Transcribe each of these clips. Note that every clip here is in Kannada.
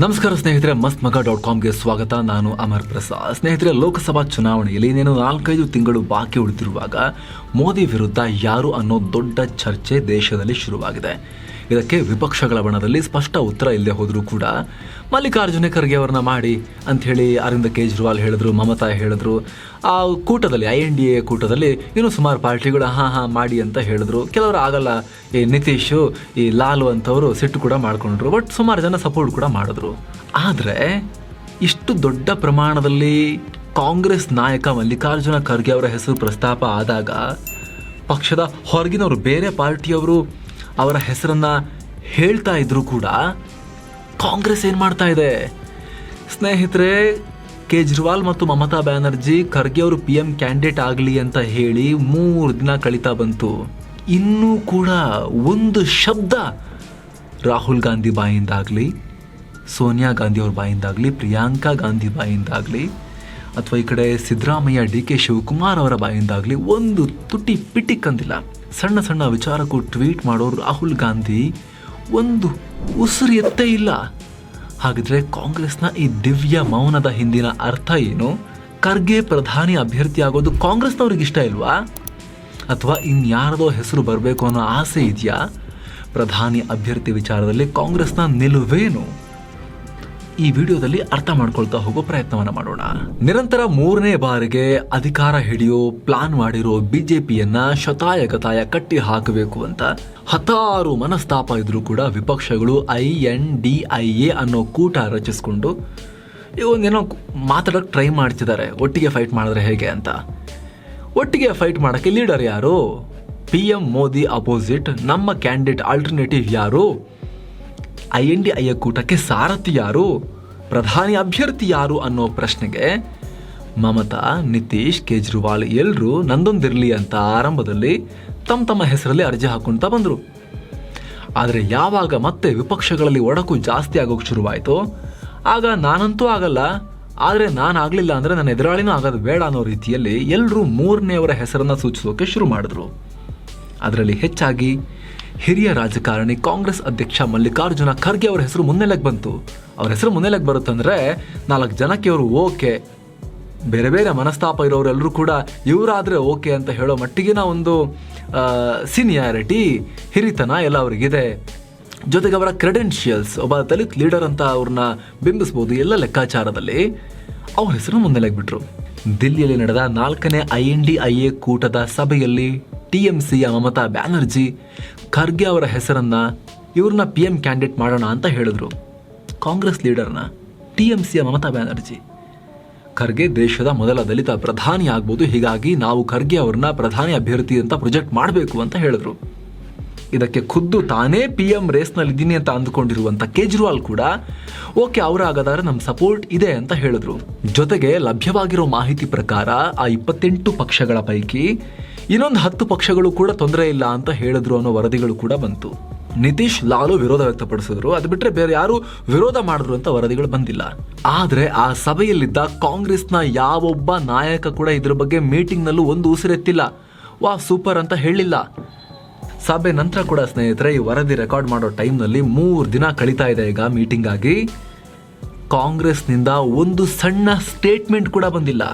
ನಮಸ್ಕಾರ ಸ್ನೇಹಿತರೆ ಮಸ್ತ್ ಮಗ ಡಾಟ್ ಕಾಮ್ಗೆ ಸ್ವಾಗತ. ನಾನು ಅಮರ್ ಪ್ರಸಾದ್. ಸ್ನೇಹಿತರೆ, ಲೋಕಸಭಾ ಚುನಾವಣೆಯಲ್ಲಿ ಇನ್ನೇನು ನಾಲ್ಕೈದು ತಿಂಗಳು ಬಾಕಿ ಉಳಿದಿರುವಾಗ ಮೋದಿ ವಿರುದ್ಧ ಯಾರು ಅನ್ನೋ ದೊಡ್ಡ ಚರ್ಚೆ ದೇಶದಲ್ಲಿ ಶುರುವಾಗಿದೆ. ಇದಕ್ಕೆ ವಿಪಕ್ಷಗಳ ಬಣದಲ್ಲಿ ಸ್ಪಷ್ಟ ಉತ್ತರ ಇಲ್ಲದೆ ಹೋದರೂ ಕೂಡ ಮಲ್ಲಿಕಾರ್ಜುನ ಖರ್ಗೆ ಅವ್ರನ್ನ ಮಾಡಿ ಅಂಥೇಳಿ ಅರವಿಂದ ಕೇಜ್ರಿವಾಲ್ ಹೇಳಿದ್ರು, ಮಮತಾ ಹೇಳಿದ್ರು, ಆ ಕೂಟದಲ್ಲಿ, ಐ ಎನ್ ಡಿ ಎ ಕೂಟದಲ್ಲಿ ಇನ್ನೂ ಸುಮಾರು ಪಾರ್ಟಿಗಳು ಹಾಂ ಹಾಂ ಮಾಡಿ ಅಂತ ಹೇಳಿದ್ರು. ಕೆಲವರು ಆಗಲ್ಲ, ಈ ನಿತೀಶು, ಈ ಲಾಲು ಅಂತವರು ಸಿಟ್ಟು ಕೂಡ ಮಾಡ್ಕೊಂಡ್ರು, ಬಟ್ ಸುಮಾರು ಜನ ಸಪೋರ್ಟ್ ಕೂಡ ಮಾಡಿದ್ರು. ಆದರೆ ಇಷ್ಟು ದೊಡ್ಡ ಪ್ರಮಾಣದಲ್ಲಿ ಕಾಂಗ್ರೆಸ್ ನಾಯಕ ಮಲ್ಲಿಕಾರ್ಜುನ ಖರ್ಗೆ ಅವರ ಹೆಸರು ಪ್ರಸ್ತಾಪ ಆದಾಗ ಪಕ್ಷದ ಹೊರಗಿನವರು, ಬೇರೆ ಪಾರ್ಟಿಯವರು ಅವರ ಹೆಸರನ್ನ ಹೇಳ್ತಾ ಇದ್ರು ಕೂಡ ಕಾಂಗ್ರೆಸ್ ಏನು ಮಾಡ್ತಾ ಇದೆ? ಸ್ನೇಹಿತರೆ, ಕೇಜ್ರಿವಾಲ್ ಮತ್ತು ಮಮತಾ ಬ್ಯಾನರ್ಜಿ ಖರ್ಗೆ ಅವರು ಪಿ ಎಂ ಕ್ಯಾಂಡಿಡೇಟ್ ಆಗಲಿ ಅಂತ ಹೇಳಿ ಮೂರು ದಿನ ಕಳೀತಾ ಬಂತು. ಇನ್ನೂ ಕೂಡ ಒಂದು ಶಬ್ದ ರಾಹುಲ್ ಗಾಂಧಿ ಬಾಯಿಂದಾಗಲಿ, ಸೋನಿಯಾ ಗಾಂಧಿ ಅವ್ರ ಬಾಯಿಂದಾಗಲಿ, ಪ್ರಿಯಾಂಕಾ ಗಾಂಧಿ ಬಾಯಿಂದಾಗಲಿ ಅಥವಾ ಈ ಕಡೆ ಸಿದ್ದರಾಮಯ್ಯ, ಡಿ ಕೆ ಶಿವಕುಮಾರ್ ಅವರ ಬಾಯಿಂದಾಗಲಿ ಒಂದು ತುಟಿ ಪಿಟಿಕ್ ಅಂದಿಲ್ಲ ಸಣ್ಣ ಸಣ್ಣ ವಿಚಾರಕ್ಕೂ ಟ್ವೀಟ್ ಮಾಡೋರು ರಾಹುಲ್ ಗಾಂಧಿ ಒಂದು ಉಸಿರು ಎತ್ತೇ ಇಲ್ಲ. ಹಾಗಿದ್ರೆ ಕಾಂಗ್ರೆಸ್ನ ಈ ದಿವ್ಯ ಮೌನದ ಹಿಂದಿನ ಅರ್ಥ ಏನು? ಖರ್ಗೆ ಪ್ರಧಾನಿ ಅಭ್ಯರ್ಥಿ ಆಗೋದು ಕಾಂಗ್ರೆಸ್ನವ್ರಿಗೆ ಇಷ್ಟ ಇಲ್ವಾ? ಅಥವಾ ಇನ್ಯಾರದೋ ಹೆಸರು ಬರಬೇಕು ಅನ್ನೋ ಆಸೆ ಇದೆಯಾ? ಪ್ರಧಾನಿ ಅಭ್ಯರ್ಥಿ ವಿಚಾರದಲ್ಲಿ ಕಾಂಗ್ರೆಸ್ನ ನಿಲುವೇನು? ಈ ವಿಡಿಯೋದಲ್ಲಿ ಅರ್ಥ ಮಾಡ್ಕೊಳ್ತಾ ಹೋಗೋ ಪ್ರಯತ್ನವನ್ನ ಮಾಡೋಣ. ನಿರಂತರ ಮೂರನೇ ಬಾರಿಗೆ ಅಧಿಕಾರ ಹಿಡಿಯೋ ಪ್ಲಾನ್ ಮಾಡಿರೋ ಬಿಜೆಪಿಯನ್ನ ಶತಾಯ ಗತಾಯ ಕಟ್ಟಿ ಹಾಕಬೇಕು ಅಂತ ಹತ್ತಾರು ಮನಸ್ತಾಪ ಇದ್ರೂ ಕೂಡ ವಿಪಕ್ಷಗಳು I N D I A ಅನ್ನೋ ಕೂಟ ರಚಿಸ್ಕೊಂಡು ಇವೊಂದೇನೋ ಮಾತಾಡೋಕೆ ಟ್ರೈ ಮಾಡ್ತಿದ್ದಾರೆ. ಒಟ್ಟಿಗೆ ಫೈಟ್ ಮಾಡಿದ್ರೆ ಹೇಗೆ ಅಂತ? ಒಟ್ಟಿಗೆ ಫೈಟ್ ಮಾಡೋಕ್ಕೆ ಲೀಡರ್ ಯಾರು? ಪಿ ಎಂ ಮೋದಿ ಅಪೋಸಿಟ್ ನಮ್ಮ ಕ್ಯಾಂಡಿಡೇಟ್ ಆಲ್ಟರ್ನೇಟಿವ್ ಯಾರು? ಐ ಎನ್ ಡಿ ಕೂಟಕ್ಕೆ ಸಾರಥಿ ಯಾರು? ಪ್ರಧಾನಿ ಅಭ್ಯರ್ಥಿ ಯಾರು ಅನ್ನೋ ಪ್ರಶ್ನೆಗೆ ಮಮತಾ, ನಿತೀಶ್, ಕೇಜ್ರಿವಾಲ್ ಎಲ್ಲರೂ ನಂದೊಂದಿರಲಿ ಅಂತ ಆರಂಭದಲ್ಲಿ ತಮ್ಮ ತಮ್ಮ ಹೆಸರಲ್ಲಿ ಅರ್ಜಿ ಹಾಕೊಂತ ಬಂದರು. ಆದರೆ ಯಾವಾಗ ಮತ್ತೆ ವಿಪಕ್ಷಗಳಲ್ಲಿ ಒಡಕು ಜಾಸ್ತಿ ಆಗೋಕೆ ಶುರುವಾಯಿತು, ಆಗ ನಾನಂತೂ ಆಗಲ್ಲ. ಆದರೆ ನಾನು ಆಗಲಿಲ್ಲ ಅಂದರೆ ನನ್ನ ಎದುರಾಳಿನೂ ಆಗೋದು ಬೇಡ ಅನ್ನೋ ರೀತಿಯಲ್ಲಿ ಎಲ್ಲರೂ ಮೂರನೆಯವರ ಹೆಸರನ್ನು ಸೂಚಿಸೋಕೆ ಶುರು ಮಾಡಿದ್ರು. ಅದರಲ್ಲಿ ಹೆಚ್ಚಾಗಿ ಹಿರಿಯ ರಾಜಕಾರಣಿ ಕಾಂಗ್ರೆಸ್ ಅಧ್ಯಕ್ಷ ಮಲ್ಲಿಕಾರ್ಜುನ ಖರ್ಗೆ ಅವರ ಹೆಸರು ಮುನ್ನೆಲೆಗೆ ಬಂತು. ಅವ್ರ ಹೆಸರು ಮುನ್ನೆಲೆಗೆ ಬರುತ್ತಂದ್ರೆ ನಾಲ್ಕು ಜನಕ್ಕೆ ಅವರು ಓಕೆ. ಬೇರೆ ಬೇರೆ ಮನಸ್ತಾಪ ಇರೋರೆಲ್ಲರೂ ಕೂಡ ಇವರಾದರೆ ಓಕೆ ಅಂತ ಹೇಳೋ ಮಟ್ಟಿಗಿನ ಒಂದು ಸೀನಿಯಾರಿಟಿ ಹಿರಿತನ ಎಲ್ಲ ಅವರಿಗಿದೆ. ಜೊತೆಗೆ ಅವರ ಕ್ರೆಡೆನ್ಷಿಯಲ್ಸ್ ಒಬ್ಬ ದಲಿತ್ ಲೀಡರ್ ಅಂತ ಅವ್ರನ್ನ ಬಿಂಬಿಸ್ಬೋದು ಎಲ್ಲ ಲೆಕ್ಕಾಚಾರದಲ್ಲಿ ಅವ್ರ ಹೆಸರು ಮುನ್ನೆಲೆಗೆ ಬಿಟ್ರು. ದಿಲ್ಲಿಯಲ್ಲಿ ನಡೆದ ನಾಲ್ಕನೇ I N D I A ಕೂಟದ ಸಭೆಯಲ್ಲಿ ಟಿ ಎಂ ಸಿಯ ಮಮತಾ ಬ್ಯಾನರ್ಜಿ ಖರ್ಗೆ ಅವರ ಹೆಸರನ್ನು ಇವ್ರನ್ನ ಪಿ ಎಂ ಕ್ಯಾಂಡಿಡೇಟ್ ಮಾಡೋಣ ಅಂತ ಹೇಳಿದ್ರು. ಕಾಂಗ್ರೆಸ್ ಲೀಡರ್ನ ಟಿ ಎಂ ಸಿಯ ಮಮತಾ ಬ್ಯಾನರ್ಜಿ. ಖರ್ಗೆ ದೇಶದ ಮೊದಲ ದಲಿತ ಪ್ರಧಾನಿ ಆಗ್ಬೋದು, ಹೀಗಾಗಿ ನಾವು ಖರ್ಗೆ ಅವ್ರನ್ನ ಪ್ರಧಾನಿ ಅಭ್ಯರ್ಥಿ ಅಂತ ಪ್ರೊಜೆಕ್ಟ್ ಮಾಡಬೇಕು ಅಂತ ಹೇಳಿದ್ರು. ಇದಕ್ಕೆ ಖುದ್ದು ತಾನೇ ಪಿ ಎಂ ರೇಸ್ನಲ್ಲಿದ್ದೀನಿ ಅಂತ ಅಂದುಕೊಂಡಿರುವಂಥ ಕೇಜ್ರಿವಾಲ್ ಕೂಡ ಓಕೆ ಅವರಾಗದಾರೆ ನಮ್ಮ ಸಪೋರ್ಟ್ ಇದೆ ಅಂತ ಹೇಳಿದ್ರು. ಜೊತೆಗೆ ಲಭ್ಯವಾಗಿರೋ ಮಾಹಿತಿ ಪ್ರಕಾರ ಆ ಇಪ್ಪತ್ತೆಂಟು ಪಕ್ಷಗಳ ಪೈಕಿ ಇನ್ನೊಂದು ಹತ್ತು ಪಕ್ಷಗಳು ಕೂಡ ತೊಂದರೆ ಇಲ್ಲ ಅಂತ ಹೇಳಿದ್ರು ಅನ್ನೋ ವರದಿಗಳು ಕೂಡ ಬಂತು. ನಿತೀಶ್ ಲಾಲು ವಿರೋಧ ವ್ಯಕ್ತಪಡಿಸಿದ್ರು. ಅದು ಬಿಟ್ರೆ ಬೇರೆ ಯಾರು ವಿರೋಧ ಮಾಡಿದ್ರು ಅಂತ ವರದಿಗಳು ಬಂದಿಲ್ಲ. ಆದ್ರೆ ಆ ಸಭೆಯಲ್ಲಿದ್ದ ಕಾಂಗ್ರೆಸ್ನ ಯಾವೊಬ್ಬ ನಾಯಕ ಕೂಡ ಇದ್ರ ಬಗ್ಗೆ ಮೀಟಿಂಗ್ನಲ್ಲೂ ಒಂದು ಉಸಿರೆತ್ತಿಲ್ಲ ವಾ ಸೂಪರ್ ಅಂತ ಹೇಳಿಲ್ಲ. ಸಭೆ ನಂತರ ಕೂಡ ಸ್ನೇಹಿತರೆ, ಈ ವರದಿ ರೆಕಾರ್ಡ್ ಮಾಡೋ ಟೈಮ್ನಲ್ಲಿ ಮೂರು ದಿನ ಕಳೀತಾ ಇದೆ ಈಗ ಮೀಟಿಂಗ್ ಆಗಿ ಕಾಂಗ್ರೆಸ್ನಿಂದ ಒಂದು ಸಣ್ಣ ಸ್ಟೇಟ್ಮೆಂಟ್ ಕೂಡ ಬಂದಿಲ್ಲ.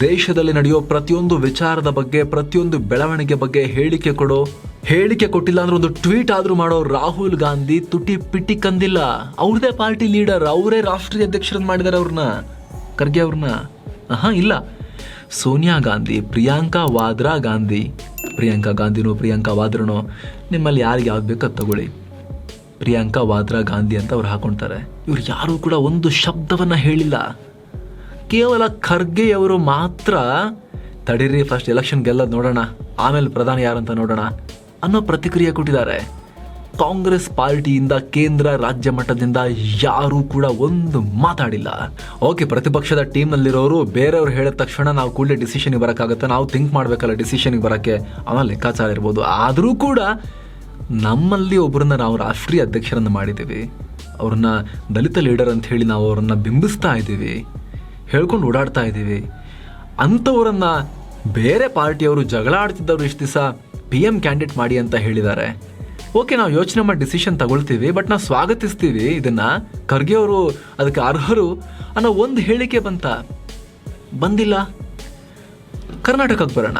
ದೇಶದಲ್ಲಿ ನಡೆಯೋ ಪ್ರತಿಯೊಂದು ವಿಚಾರದ ಬಗ್ಗೆ, ಪ್ರತಿಯೊಂದು ಬೆಳವಣಿಗೆ ಬಗ್ಗೆ ಹೇಳಿಕೆ ಕೊಡೋ, ಹೇಳಿಕೆ ಕೊಟ್ಟಿಲ್ಲ ಅಂದ್ರೆ ಒಂದು ಟ್ವೀಟ್ ಆದ್ರೂ ಮಾಡೋ ರಾಹುಲ್ ಗಾಂಧಿ ತುಟಿ ಪಿಟಿ ಕಂದಿಲ್ಲ. ಅವ್ರದೇ ಪಾರ್ಟಿ ಲೀಡರ್, ಅವರೇ ರಾಷ್ಟ್ರೀಯ ಅಧ್ಯಕ್ಷರನ್ನ ಮಾಡಿದ್ದಾರೆ ಅವ್ರನ್ನ, ಖರ್ಗೆ ಅವ್ರನ್ನ. ಆಹಾ, ಇಲ್ಲ. ಸೋನಿಯಾ ಗಾಂಧಿ, ಪ್ರಿಯಾಂಕಾ ವಾದ್ರಾ ಗಾಂಧಿ. ಪ್ರಿಯಾಂಕಾ ಗಾಂಧಿನೋ, ಪ್ರಿಯಾಂಕಾ ವಾದ್ರನೋ, ನಿಮ್ಮಲ್ಲಿ ಯಾರಿಗೆ ಯಾವ್ದು ಬೇಕೋ ತಗೊಳ್ಳಿ. ಪ್ರಿಯಾಂಕಾ ವಾದ್ರಾ ಗಾಂಧಿ ಅಂತ ಅವ್ರು ಹಾಕೊಳ್ತಾರೆ. ಇವ್ರು ಯಾರೂ ಕೂಡ ಒಂದು ಶಬ್ದವನ್ನು ಹೇಳಿಲ್ಲ. ಕೇವಲ ಖರ್ಗೆಯವರು ಮಾತ್ರ ತಡೀರಿ ಫಸ್ಟ್ ಎಲೆಕ್ಷನ್ ಗೆಲ್ಲೋದು ನೋಡೋಣ, ಆಮೇಲೆ ಪ್ರಧಾನಿ ಯಾರಂತ ನೋಡೋಣ ಅನ್ನೋ ಪ್ರತಿಕ್ರಿಯೆ ಕೊಟ್ಟಿದ್ದಾರೆ. ಕಾಂಗ್ರೆಸ್ ಪಾರ್ಟಿಯಿಂದ ಕೇಂದ್ರ ರಾಜ್ಯ ಮಟ್ಟದಿಂದ ಯಾರೂ ಕೂಡ ಒಂದು ಮಾತಾಡಿಲ್ಲ. ಓಕೆ, ಪ್ರತಿಪಕ್ಷದ ಟೀಮ್ನಲ್ಲಿರೋರು ಬೇರೆಯವ್ರು ಹೇಳಿದ ತಕ್ಷಣ ನಾವು ಕೂಡಲೇ ಡಿಸಿಷನ್ಗೆ ಬರೋಕ್ಕಾಗುತ್ತೆ? ನಾವು ಥಿಂಕ್ ಮಾಡಬೇಕಲ್ಲ ಡಿಸಿಷನ್ಗೆ ಬರೋಕ್ಕೆ? ಅವನ ಲೆಕ್ಕಾಚಾರ ಇರ್ಬೋದು. ಆದರೂ ಕೂಡ ನಮ್ಮಲ್ಲಿ ಒಬ್ಬರನ್ನ ನಾವು ರಾಷ್ಟ್ರೀಯ ಅಧ್ಯಕ್ಷರನ್ನು ಮಾಡಿದ್ದೀವಿ. ಅವ್ರನ್ನ ದಲಿತ ಲೀಡರ್ ಅಂತ ಹೇಳಿ ನಾವು ಅವ್ರನ್ನ ಬಿಂಬಿಸ್ತಾ ಇದ್ದೀವಿ. ಹೇಳ್ಕೊಂಡು ಓಡಾಡ್ತಾ ಇದ್ದೀವಿ. ಅಂಥವ್ರನ್ನ ಬೇರೆ ಪಾರ್ಟಿಯವರು ಜಗಳ ಆಡ್ತಿದ್ದವರು ಇಷ್ಟು ದಿವಸ ಪಿ ಎಂ ಕ್ಯಾಂಡಿಡೇಟ್ ಮಾಡಿ ಅಂತ ಹೇಳಿದ್ದಾರೆ. ಓಕೆ ನಾವು ಯೋಚನೆ ಮಾಡಿ ಡಿಸಿಷನ್ ತಗೊಳ್ತೀವಿ ಬಟ್ ನಾವು ಸ್ವಾಗತಿಸ್ತೀವಿ ಇದನ್ನು. ಖರ್ಗೆ ಅವರು ಅದಕ್ಕೆ ಅರ್ಹರು ಅನ್ನೋ ಒಂದು ಹೇಳಿಕೆ ಬಂತ. ಬಂದಿಲ್ಲ. ಕರ್ನಾಟಕಕ್ಕೆ ಬರೋಣ.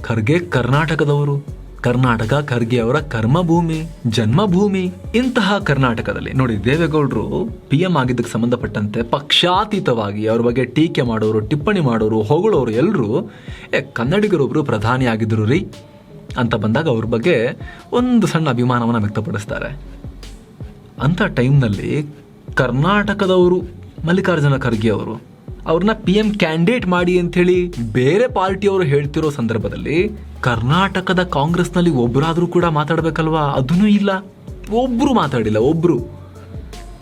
ಖರ್ಗೆ ಕರ್ನಾಟಕದವರು. ಕರ್ನಾಟಕ ಖರ್ಗೆ ಅವರ ಕರ್ಮಭೂಮಿ, ಜನ್ಮಭೂಮಿ, ಇಂತಹ ಕರ್ನಾಟಕದಲ್ಲಿ. ನೋಡಿ, ದೇವೇಗೌಡರು ಪಿ ಎಂ ಆಗಿದ್ದಕ್ಕೆ ಸಂಬಂಧಪಟ್ಟಂತೆ ಪಕ್ಷಾತೀತವಾಗಿ ಅವ್ರ ಬಗ್ಗೆ ಟೀಕೆ ಮಾಡೋರು, ಟಿಪ್ಪಣಿ ಮಾಡೋರು, ಹೊಗಳೋರು ಎಲ್ಲರೂ ಏ ಕನ್ನಡಿಗರೊಬ್ಬರು ಪ್ರಧಾನಿ ಆಗಿದ್ರು ರೀ ಅಂತ ಬಂದಾಗ ಅವ್ರ ಬಗ್ಗೆ ಒಂದು ಸಣ್ಣ ಅಭಿಮಾನವನ್ನು ವ್ಯಕ್ತಪಡಿಸ್ತಾರೆ. ಅಂಥ ಟೈಮ್ನಲ್ಲಿ ಕರ್ನಾಟಕದವರು, ಮಲ್ಲಿಕಾರ್ಜುನ ಖರ್ಗೆ ಅವರು ಅವ್ರನ್ನ ಪಿ ಎಂ ಕ್ಯಾಂಡಿಡೇಟ್ ಮಾಡಿ ಅಂಥೇಳಿ ಬೇರೆ ಪಾರ್ಟಿಯವರು ಹೇಳ್ತಿರೋ ಸಂದರ್ಭದಲ್ಲಿ ಕರ್ನಾಟಕದ ಕಾಂಗ್ರೆಸ್ನಲ್ಲಿ ಒಬ್ಬರಾದರೂ ಕೂಡ ಮಾತಾಡಬೇಕಲ್ವಾ? ಅದನ್ನೂ ಇಲ್ಲ. ಒಬ್ಬರು ಮಾತಾಡಿಲ್ಲ ಒಬ್ಬರು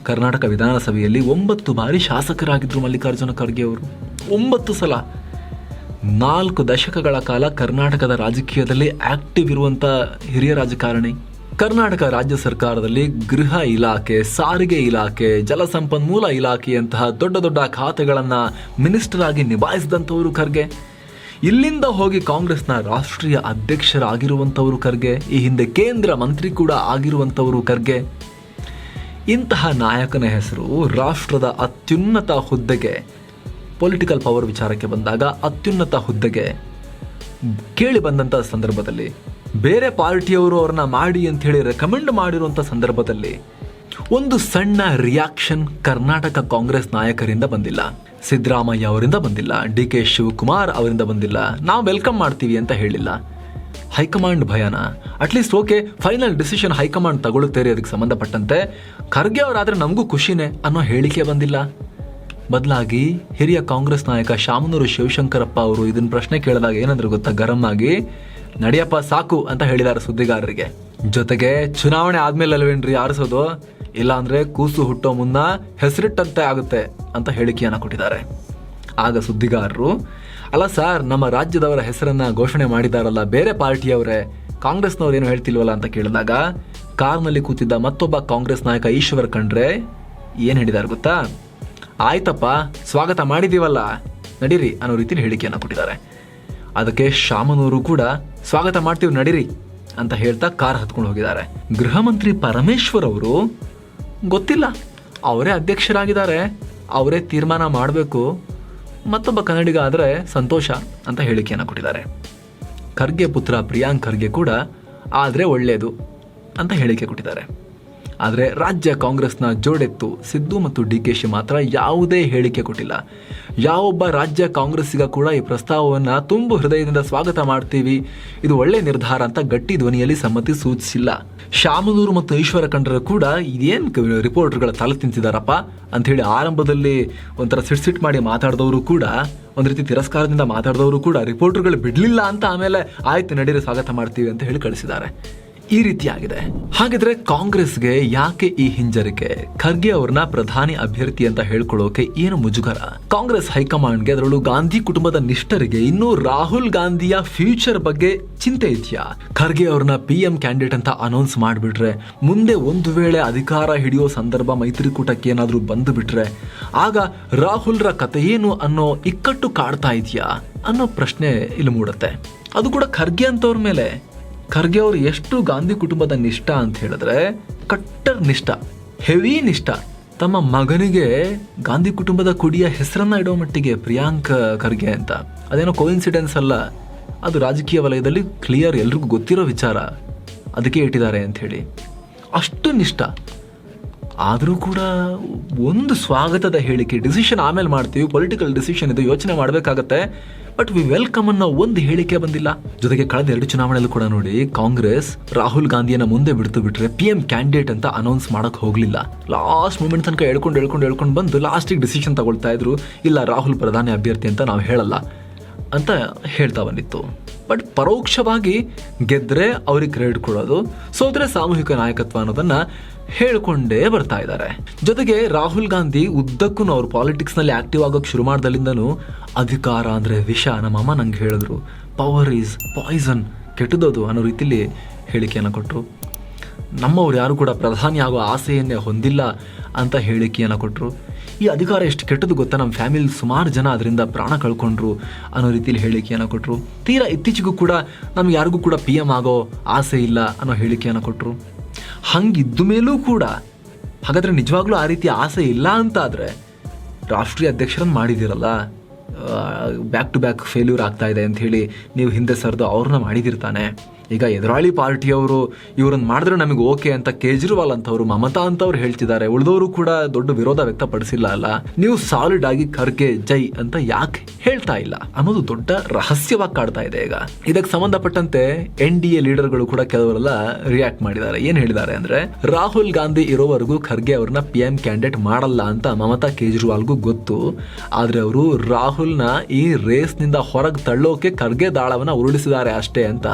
ಕರ್ನಾಟಕ ವಿಧಾನಸಭೆಯಲ್ಲಿ ಒಂಬತ್ತು ಬಾರಿ ಶಾಸಕರಾಗಿದ್ದರು ಮಲ್ಲಿಕಾರ್ಜುನ ಖರ್ಗೆ ಅವರು. ಒಂಬತ್ತು ಸಲ. ನಾಲ್ಕು ದಶಕಗಳ ಕಾಲ ಕರ್ನಾಟಕದ ರಾಜಕೀಯದಲ್ಲಿ ಆಕ್ಟಿವ್ ಇರುವಂಥ ಹಿರಿಯ ರಾಜಕಾರಣಿ. ಕರ್ನಾಟಕ ರಾಜ್ಯ ಸರ್ಕಾರದಲ್ಲಿ ಗೃಹ ಇಲಾಖೆ, ಸಾರಿಗೆ ಇಲಾಖೆ ಜಲಸಂಪನ್ಮೂಲ ಇಲಾಖೆಯಂತಹ ದೊಡ್ಡ ದೊಡ್ಡ ಖಾತೆಗಳನ್ನು ಮಿನಿಸ್ಟರ್ ಆಗಿ ನಿಭಾಯಿಸಿದಂಥವರು ಖರ್ಗೆ. ಇಲ್ಲಿಂದ ಹೋಗಿ ಕಾಂಗ್ರೆಸ್ನ ರಾಷ್ಟ್ರೀಯ ಅಧ್ಯಕ್ಷರಾಗಿರುವಂಥವರು ಖರ್ಗೆ. ಈ ಹಿಂದೆ ಕೇಂದ್ರ ಮಂತ್ರಿ ಕೂಡ ಆಗಿರುವಂಥವರು ಖರ್ಗೆ. ಇಂತಹ ನಾಯಕನ ಹೆಸರು ರಾಷ್ಟ್ರದ ಅತ್ಯುನ್ನತ ಹುದ್ದೆಗೆ. ಪೊಲಿಟಿಕಲ್ ಪವರ್ ವಿಚಾರಕ್ಕೆ ಬಂದಾಗ ಅತ್ಯುನ್ನತ ಹುದ್ದೆಗೆ. ಕೇಳಿ ಬಂದಂಥ ಸಂದರ್ಭದಲ್ಲಿ ಬೇರೆ ಪಾರ್ಟಿಯವರು ಅವ್ರನ್ನ ಮಾಡಿ ಅಂತ ಹೇಳಿ ರೆಕಮೆಂಡ್ ಮಾಡಿರುವಂಥ ಸಂದರ್ಭದಲ್ಲಿ ಒಂದು ಸಣ್ಣ ರಿಯಾಕ್ಷನ್ ಕರ್ನಾಟಕ ಕಾಂಗ್ರೆಸ್ ನಾಯಕರಿಂದ ಬಂದಿಲ್ಲ. ಸಿದ್ದರಾಮಯ್ಯ ಅವರಿಂದ ಬಂದಿಲ್ಲ. ಡಿ ಕೆ ಶಿವಕುಮಾರ್ ಅವರಿಂದ ಬಂದಿಲ್ಲ. ನಾವು ವೆಲ್ಕಮ್ ಮಾಡ್ತೀವಿ ಅಂತ ಹೇಳಿಲ್ಲ. High command ಭಯನ. At least okay final decision high command ತಗೊಳ್ಳುತ್ತೇರಿ ಅದಕ್ಕೆ ಸಂಬಂಧಪಟ್ಟಂತೆ. ಖರ್ಗೆ ಅವರಾದರೆ ನಮಗೂ ಖುಷಿನೇ ಅನ್ನೋ ಹೇಳಿಕೆ ಬಂದಿಲ್ಲ. ಬದಲಾಗಿ ಹಿರಿಯ ಕಾಂಗ್ರೆಸ್ ನಾಯಕ ಶಾಮನೂರು ಶಿವಶಂಕರಪ್ಪ ಅವರು ಇದನ್ನ ಪ್ರಶ್ನೆ ಕೇಳಿದಾಗ ಏನಂದ್ರೆ ಗೊತ್ತಾ? ಗರಂ ಆಗಿ ನಡಿಯಪ್ಪ ಸಾಕು ಅಂತ ಹೇಳಿದ್ದಾರೆ ಸುದ್ದಿಗಾರರಿಗೆ. ಜೊತೆಗೆ ಚುನಾವಣೆ ಆದ್ಮೇಲೆ ಅಲ್ವೇನ್ರಿ ಆರಿಸೋದು ಇಲ್ಲ ಅಂದ್ರೆ ಕೂಸು ಹುಟ್ಟೋ ಮುನ್ನ ಹೆಸರಿಟ್ಟಂತೆ ಆಗುತ್ತೆ ಅಂತ ಹೇಳಿಕೆಯನ್ನ ಕೊಟ್ಟಿದ್ದಾರೆ. ಆಗ ಸುದ್ದಿಗಾರರು, ಅಲ್ಲ ಸರ್, ನಮ್ಮ ರಾಜ್ಯದವರ ಹೆಸರನ್ನ ಘೋಷಣೆ ಮಾಡಿದಾರಲ್ಲ ಬೇರೆ ಪಾರ್ಟಿಯವರೇ? ಕಾಂಗ್ರೆಸ್ನವ್ರು ಏನು ಹೇಳ್ತಿಲ್ವಲ್ಲ? ಅಂತ ಕೇಳಿದಾಗ, ಕಾರ್ನಲ್ಲಿ ಕೂತಿದ್ದ ಮತ್ತೊಬ್ಬ ಕಾಂಗ್ರೆಸ್ ನಾಯಕ ಈಶ್ವರ್ ಕಂಡ್ರೆ ಏನು ಹೇಳಿದ್ದಾರೆ ಗೊತ್ತಾ? ಆಯ್ತಪ್ಪ, ಸ್ವಾಗತ ಮಾಡಿದೀವಲ್ಲ. ನಡೀರಿ ಅನ್ನೋ ರೀತಿಯಲ್ಲಿ ಹೇಳಿಕೆಯನ್ನು ಕೊಟ್ಟಿದ್ದಾರೆ. ಅದಕ್ಕೆ ಶಾಮನೂರು ಕೂಡ ಸ್ವಾಗತ ಮಾಡ್ತೀವಿ, ನಡೀರಿ ಅಂತ ಹೇಳ್ತಾ ಕಾರ್ ಹತ್ಕೊಂಡು ಹೋಗಿದ್ದಾರೆ. ಗೃಹ ಮಂತ್ರಿ ಪರಮೇಶ್ವರ್ ಅವರು, ಗೊತ್ತಿಲ್ಲ, ಅವರೇ ಅಧ್ಯಕ್ಷರಾಗಿದ್ದಾರೆ, ಅವರೇ ತೀರ್ಮಾನ ಮಾಡಬೇಕು, ಮತ್ತೊಬ್ಬ ಕನ್ನಡಿಗ ಆದರೆ ಸಂತೋಷ ಅಂತ ಹೇಳಿಕೆಯನ್ನು ಕೊಟ್ಟಿದ್ದಾರೆ. ಖರ್ಗೆ ಪುತ್ರ ಪ್ರಿಯಾಂಕ್ ಖರ್ಗೆ ಕೂಡ ಆದರೆ ಒಳ್ಳೆಯದು ಅಂತ ಹೇಳಿಕೆ ಕೊಟ್ಟಿದ್ದಾರೆ. ಆದರೆ ರಾಜ್ಯ ಕಾಂಗ್ರೆಸ್ನ ಜೋಡೆತ್ತು ಸಿದ್ದು ಮತ್ತು ಡಿ ಕೆ ಶಿ ಮಾತ್ರ ಯಾವುದೇ ಹೇಳಿಕೆ ಕೊಟ್ಟಿಲ್ಲ. ಯಾವೊಬ್ಬ ರಾಜ್ಯ ಕಾಂಗ್ರೆಸ್ಸಿಗ ಕೂಡ ಈ ಪ್ರಸ್ತಾವವನ್ನು ತುಂಬು ಹೃದಯದಿಂದ ಸ್ವಾಗತ ಮಾಡ್ತೀವಿ. ಇದು ಒಳ್ಳೆ ನಿರ್ಧಾರ ಅಂತ ಗಟ್ಟಿ ಧ್ವನಿಯಲ್ಲಿ ಸಮ್ಮತಿ ಸೂಚಿಸಿಲ್ಲ. ಶಾಮನೂರು ಮತ್ತು ಈಶ್ವರ ಕಂಡರು ಕೂಡ ಇದೇನು ರಿಪೋರ್ಟರ್ಗಳ ತಲೆ ತಿಂತಿದಾರಪ್ಪ ಅಂತ ಹೇಳಿ ಆರಂಭದಲ್ಲಿ ಒಂಥರ ಸಿಟ್ ಸಿಟ್ ಮಾಡಿ ಮಾತಾಡಿದವರು ಕೂಡ, ಒಂದು ರೀತಿ ತಿರಸ್ಕಾರದಿಂದ ಮಾತಾಡಿದವರು ಕೂಡ ರಿಪೋರ್ಟರ್ಗಳು ಬಿಡಲಿಲ್ಲ ಅಂತ ಆಮೇಲೆ ಆಯ್ತು ನಡೀರಿ ಸ್ವಾಗತ ಮಾಡ್ತೀವಿ ಅಂತ ಹೇಳಿ ಕಳಿಸಿದ್ದಾರೆ. ಈ ರೀತಿಯಾಗಿದೆ. ಹಾಗಿದ್ರೆ ಕಾಂಗ್ರೆಸ್ಗೆ ಯಾಕೆ ಈ ಹಿಂಜರಿಕೆ? ಖರ್ಗೆ ಅವ್ರನ್ನ ಪ್ರಧಾನಿ ಅಭ್ಯರ್ಥಿ ಅಂತ ಹೇಳ್ಕೊಳ್ಳೋಕೆ ಏನು ಮುಜುಗರ? ಕಾಂಗ್ರೆಸ್ ಹೈಕಮಾಂಡ್ಗೆ ಅದರಲ್ಲೂ ಗಾಂಧಿ ಕುಟುಂಬದ ನಿಷ್ಠರಿಗೆ ಇನ್ನೂ ರಾಹುಲ್ ಗಾಂಧಿಯ ಫ್ಯೂಚರ್ ಬಗ್ಗೆ ಚಿಂತೆ ಇದೆಯಾ? ಖರ್ಗೆ ಅವ್ರನ್ನ ಪಿ ಎಂ ಕ್ಯಾಂಡಿಡೇಟ್ ಅಂತ ಅನೌನ್ಸ್ ಮಾಡಿಬಿಟ್ರೆ, ಮುಂದೆ ಒಂದು ವೇಳೆ ಅಧಿಕಾರ ಹಿಡಿಯೋ ಸಂದರ್ಭ ಮೈತ್ರಿಕೂಟಕ್ಕೆ ಏನಾದರೂ ಬಂದು ಬಿಟ್ರೆ ಆಗ ರಾಹುಲ್ರ ಕತೆ ಏನು ಅನ್ನೋ ಇಕ್ಕಟ್ಟು ಕಾಡ್ತಾ ಇದೆಯಾ ಅನ್ನೋ ಪ್ರಶ್ನೆ ಇಲ್ಲಿ ಮೂಡುತ್ತೆ. ಅದು ಕೂಡ ಖರ್ಗೆ ಅಂತವ್ರ ಮೇಲೆ. ಖರ್ಗೆ ಅವರು ಎಷ್ಟು ಗಾಂಧಿ ಕುಟುಂಬದ ನಿಷ್ಠ ಅಂತ ಹೇಳಿದ್ರೆ ಕಟ್ಟರ್ ನಿಷ್ಠ, ಹೆವಿ ನಿಷ್ಠ. ತಮ್ಮ ಮಗನಿಗೆ ಗಾಂಧಿ ಕುಟುಂಬದ ಕುಡಿಯ ಹೆಸರನ್ನ ಇಡೋ ಮಟ್ಟಿಗೆ ಪ್ರಿಯಾಂಕ್ ಖರ್ಗೆ ಅಂತ. ಅದೇನೋ ಕೋಇನ್ಸಿಡೆನ್ಸ್ ಅಲ್ಲ. ಅದು ರಾಜಕೀಯ ವಲಯದಲ್ಲಿ ಕ್ಲಿಯರ್ ಎಲ್ರಿಗೂ ಗೊತ್ತಿರೋ ವಿಚಾರ. ಅದಕ್ಕೆ ಇಟ್ಟಿದ್ದಾರೆ ಅಂತ ಹೇಳಿ. ಅಷ್ಟು ನಿಷ್ಠ. ಆದರೂ ಕೂಡ ಒಂದು ಸ್ವಾಗತದ ಹೇಳಿಕೆ ಡಿಸಿಷನ್ ಆಮೇಲೆ ಮಾಡ್ತೀವಿ ಪೊಲಿಟಿಕಲ್ ಡಿಸಿಷನ್ ಇದು, ಯೋಚನೆ ಮಾಡಬೇಕಾಗತ್ತೆ. ಬಟ್ ವಿ ವೆಲ್ಕಮ್ ಅನ್ನೋ ಒಂದು ಹೇಳಿಕೆ ಬಂದಿಲ್ಲ. ಜೊತೆಗೆ ಕಳೆದ ಎರಡು ಚುನಾವಣೆಯಲ್ಲೂ ಕೂಡ ನೋಡಿ, ಕಾಂಗ್ರೆಸ್ ರಾಹುಲ್ ಗಾಂಧಿಯನ್ನ ಮುಂದೆ ಬಿಡ್ತು ಬಿಟ್ರೆ ಪಿ ಎಂ ಕ್ಯಾಂಡಿಡೇಟ್ ಅಂತ ಅನೌನ್ಸ್ ಮಾಡಕ್ ಹೋಗ್ಲಿಲ್ಲ. ಲಾಸ್ಟ್ ಮೂಮೆಂಟ್ ತನಕ ಹೇಳ್ಕೊಂಡು ಹೇಳ್ಕೊಂಡು ಹೇಳ್ಕೊಂಡು ಬಂದು ಲಾಸ್ಟಿಗೆ ಡಿಸಿಷನ್ ತಗೊಳ್ತಾ ಇದ್ರು. ಇಲ್ಲ, ರಾಹುಲ್ ಪ್ರಧಾನಿ ಅಭ್ಯರ್ಥಿ ಅಂತ ನಾವು ಹೇಳಲ್ಲ ಅಂತ ಹೇಳ್ತಾ ಬಂದಿತ್ತು. ಬಟ್ ಪರೋಕ್ಷವಾಗಿ ಗೆದ್ದರೆ ಅವ್ರಿಗೆ ಕ್ರೆಡಿಟ್ ಕೊಡೋದು, ಸೋದ್ರೆ ಸಾಮೂಹಿಕ ನಾಯಕತ್ವ ಅನ್ನೋದನ್ನ ಹೇಳ್ಕೊಂಡೇ ಬರ್ತಾ ಇದ್ದಾರೆ. ಜೊತೆಗೆ ರಾಹುಲ್ ಗಾಂಧಿ ಉದ್ದಕ್ಕೂ ಅವ್ರು ಪಾಲಿಟಿಕ್ಸ್ನಲ್ಲಿ ಆಕ್ಟಿವ್ ಆಗೋಕೆ ಶುರು ಮಾಡ್ದಲ್ಲಿಂದನೂ ಅಧಿಕಾರ ಅಂದ್ರೆ ವಿಷ. ನಮ್ಮ ಅಮ್ಮ ನಂಗೆ ಹೇಳಿದ್ರು ಪವರ್ ಈಸ್ ಪಾಯ್ಸನ್ ಕೆಟ್ಟದದು ಅನ್ನೋ ರೀತಿಲಿ ಹೇಳಿಕೆಯನ್ನು ಕೊಟ್ಟರು ನಮ್ಮವ್ರು ಯಾರು ಕೂಡ ಪ್ರಧಾನಿ ಆಗೋ ಆಸೆಯನ್ನೇ ಹೊಂದಿಲ್ಲ ಅಂತ ಹೇಳಿಕೆಯನ್ನು ಕೊಟ್ಟರು ಈ ಅಧಿಕಾರ ಎಷ್ಟು ಕೆಟ್ಟದ್ದು ಗೊತ್ತಾ? ನಮ್ಮ ಫ್ಯಾಮಿಲಿ ಸುಮಾರು ಜನ ಅದರಿಂದ ಪ್ರಾಣ ಕಳ್ಕೊಂಡ್ರು ಅನ್ನೋ ರೀತಿಯಲ್ಲಿ ಹೇಳಿಕೆಯನ್ನು ಕೊಟ್ಟರು ತೀರಾ ಇತ್ತೀಚೆಗೂ ಕೂಡ ನಮ್ಗೆ ಯಾರಿಗೂ ಕೂಡ ಪಿ ಎಂ ಆಗೋ ಆಸೆ ಇಲ್ಲ ಅನ್ನೋ ಹೇಳಿಕೆಯನ್ನು ಕೊಟ್ಟರು ಹಂಗಿದ್ದ ಮೇಲೂ ಕೂಡ, ಹಾಗಾದರೆ ನಿಜವಾಗ್ಲೂ ಆ ರೀತಿ ಆಸೆ ಇಲ್ಲ ಅಂತ ಆದರೆ ರಾಷ್ಟ್ರೀಯ ಅಧ್ಯಕ್ಷರನ್ನು ಮಾಡಿದಿರಲ್ಲ ಬ್ಯಾಕ್ ಟು ಬ್ಯಾಕ್ ಫೇಲ್ಯೂರ್ ಆಗ್ತಾ ಇದೆ ಅಂತ ಹೇಳಿ ನೀವು ಹಿಂದೆ ಸರಿದು ಅವ್ರನ್ನ ಮಾಡಿದಿರ್ತಾನೆ. ಈಗ ಎದುರಾಳಿ ಪಾರ್ಟಿಯವರು ಇವ್ರನ್ನ ಮಾಡಿದ್ರೆ ನಮಗೆ ಓಕೆ ಅಂತ ಕೇಜ್ರಿವಾಲ್ ಅಂತವ್ರು, ಮಮತಾ ಅಂತವ್ರು ಹೇಳ್ತಿದ್ದಾರೆ. ಉಳಿದವರು ಕೂಡ ದೊಡ್ಡ ವಿರೋಧ ವ್ಯಕ್ತಪಡಿಸಿಲ್ಲ ಅಲ್ಲ. ನೀವು ಸಾಲಿಡ್ ಆಗಿ ಖರ್ಗೆ, ಜೈ ಅಂತ ಯಾಕೆ ಹೇಳ್ತಾ ಇಲ್ಲ? ಅನ್ನೋದು ದೊಡ್ಡ ರಹಸ್ಯವಾಗಿ ಕಾಡ್ತಾ ಇದೆ ಈಗ. ಇದಕ್ಕೆ ಸಂಬಂಧಪಟ್ಟಂತೆ ಎನ್ ಡಿ ಎ ಲೀಡರ್ಗಳು ಕೂಡ ಕೆಲವರೆಲ್ಲ ರಿಯಾಕ್ಟ್ ಮಾಡಿದ್ದಾರೆ. ಏನ್ ಹೇಳಿದ್ದಾರೆ ಅಂದ್ರೆ, ರಾಹುಲ್ ಗಾಂಧಿ ಇರೋವರೆಗೂ ಖರ್ಗೆ ಅವ್ರನ್ನ ಪಿ ಎಂ ಕ್ಯಾಂಡಿಡೇಟ್ ಮಾಡಲ್ಲ ಅಂತ ಮಮತಾ ಕೇಜ್ರಿವಾಲ್ಗೂ ಗೊತ್ತು. ಆದ್ರೆ ಅವರು ರಾಹುಲ್ನ ಈ ರೇಸ್ನಿಂದ ಹೊರಗೆ ತಳ್ಳೋಕೆ ಖರ್ಗೆ ದಾಳವನ್ನ ಉರುಳಿಸಿದ್ದಾರೆ ಅಷ್ಟೇ ಅಂತ.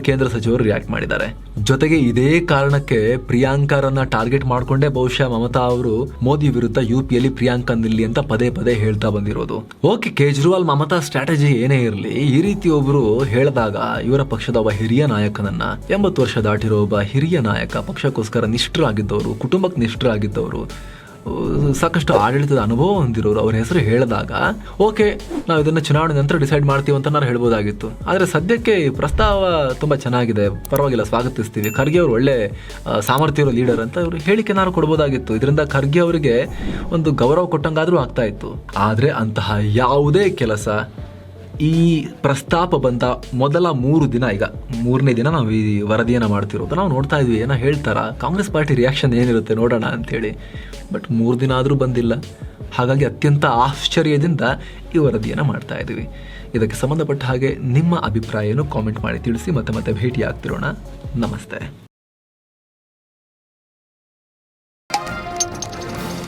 ಕೇಂದ್ರ ಸಚಿವರು ರಿಯಾಕ್ಟ್ ಮಾಡಿದ್ದಾರೆ. ಜೊತೆಗೆ ಇದೇ ಕಾರಣಕ್ಕೆ ಪ್ರಿಯಾಂಕರನ್ನ ಟಾರ್ಗೆಟ್ ಮಾಡ್ಕೊಂಡೇ ಬಹುಶಃ ಮಮತಾ ಅವರು ಮೋದಿ ವಿರುದ್ಧ ಯು ಪಿಯಲ್ಲಿ ಪ್ರಿಯಾಂಕಾ ನಿಲ್ಲಿ ಅಂತ ಪದೇ ಪದೇ ಹೇಳ್ತಾ ಬಂದಿರೋದು. ಓಕೆ, ಕೇಜ್ರಿವಾಲ್ ಮಮತಾ ಸ್ಟ್ರಾಟಜಿ ಏನೇ ಇರಲಿ, ಈ ರೀತಿ ಒಬ್ರು ಹೇಳಿದಾಗ ಇವರ ಪಕ್ಷದ ಒಬ್ಬ ಹಿರಿಯ ನಾಯಕನನ್ನ, ಎಂಬತ್ತು ವರ್ಷ ದಾಟಿರೋ ಒಬ್ಬ ಹಿರಿಯ ನಾಯಕ ಪಕ್ಷಕ್ಕೋಸ್ಕರ ನಿಷ್ಠರಾಗಿದ್ದವರು, ಕುಟುಂಬಕ್ಕೆ ನಿಷ್ಠರಾಗಿದ್ದವರು ಸಾಕಷ್ಟು ಆಡಳಿತದ ಅನುಭವ ಹೊಂದಿರೋರು ಅವ್ರ ಹೆಸರು ಹೇಳಿದಾಗ, ಓಕೆ, ನಾವು ಇದನ್ನ ಚುನಾವಣೆ ನಂತರ ಡಿಸೈಡ್ ಮಾಡ್ತೀವಿ ಅಂತ ನಾನು ಹೇಳ್ಬೋದಾಗಿತ್ತು. ಆದರೆ ಸದ್ಯಕ್ಕೆ ಈ ಪ್ರಸ್ತಾವ ತುಂಬ ಚೆನ್ನಾಗಿದೆ. ಪರವಾಗಿಲ್ಲ, ಸ್ವಾಗತಿಸ್ತೀವಿ. ಖರ್ಗೆ ಅವರು ಒಳ್ಳೆ ಸಾಮರ್ಥ್ಯ ಇರೋ ಲೀಡರ್ ಅಂತ ಅವರು ಹೇಳಿಕೆನಾರು ಕೊಡ್ಬೋದಾಗಿತ್ತು. ಇದರಿಂದ ಖರ್ಗೆ ಅವರಿಗೆ ಒಂದು ಗೌರವ ಕೊಟ್ಟಂಗಾದರೂ ಆಗ್ತಾ ಇತ್ತು. ಆದರೆ ಅಂತಹ ಯಾವುದೇ ಕೆಲಸ ಈ ಪ್ರಸ್ತಾಪ ಬಂದ ಮೊದಲ ಮೂರು ದಿನ, ಈಗ ಮೂರನೇ ದಿನ ನಾವು ಈ ವರದಿಯನ್ನು ಮಾಡ್ತಿರೋದು. ನಾವು ನೋಡ್ತಾ ಇದ್ವಿ, ಏನೋ ಹೇಳ್ತಾರ. ಕಾಂಗ್ರೆಸ್ ಪಾರ್ಟಿ ರಿಯಾಕ್ಷನ್ ಏನಿರುತ್ತೆ ನೋಡೋಣ ಅಂಥೇಳಿ ಬಟ್ ಮೂರು ದಿನ ಆದರೂ ಬಂದಿಲ್ಲ. ಹಾಗಾಗಿ ಅತ್ಯಂತ ಆಶ್ಚರ್ಯದಿಂದ ಈ ವರದಿಯನ್ನು ಮಾಡ್ತಾ ಇದ್ದೀವಿ ಇದಕ್ಕೆ ಸಂಬಂಧಪಟ್ಟ ಹಾಗೆ ನಿಮ್ಮ ಅಭಿಪ್ರಾಯವನ್ನು ಕಾಮೆಂಟ್ ಮಾಡಿ ತಿಳಿಸಿ, ಮತ್ತೆ ಮತ್ತೆ ಭೇಟಿ ಆಗ್ತಿರೋಣ ನಮಸ್ತೆ.